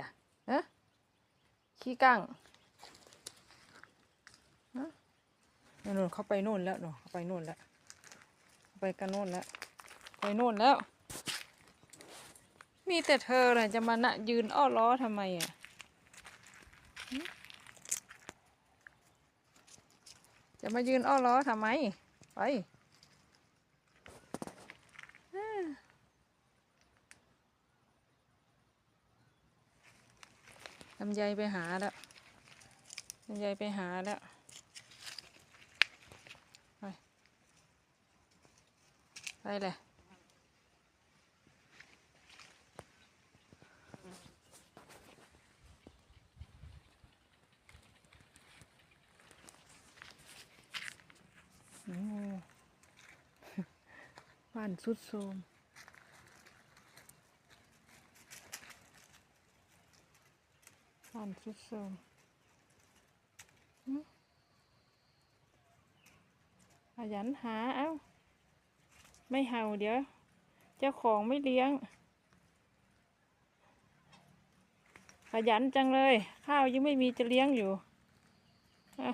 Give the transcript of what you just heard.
อะฮะขี้กั้งฮะนู่นเขาไปโน่นแล้วนู่นเขาไปโน่นแล้วไปกันโน่นแล้ว ไปโน่นแล้ว มีแต่เธอน่ะจะมานะยืนอ้อล้อทำไมอะจะมายืนอ้อล้อทำไม ไปเอ้อ ลำไยไปหาแล้วลำไยไปหาแล้วไปไปเลยบ้านสุดโทรมบ้านสุดโทรมหึขยันหาเอ้า ไม่เห่าเดี๋ ยวเจ้าของไม่เลี้ยงขยันจังเลย ข้าวยังไม่มีจะเลี้ยงอยู่อะ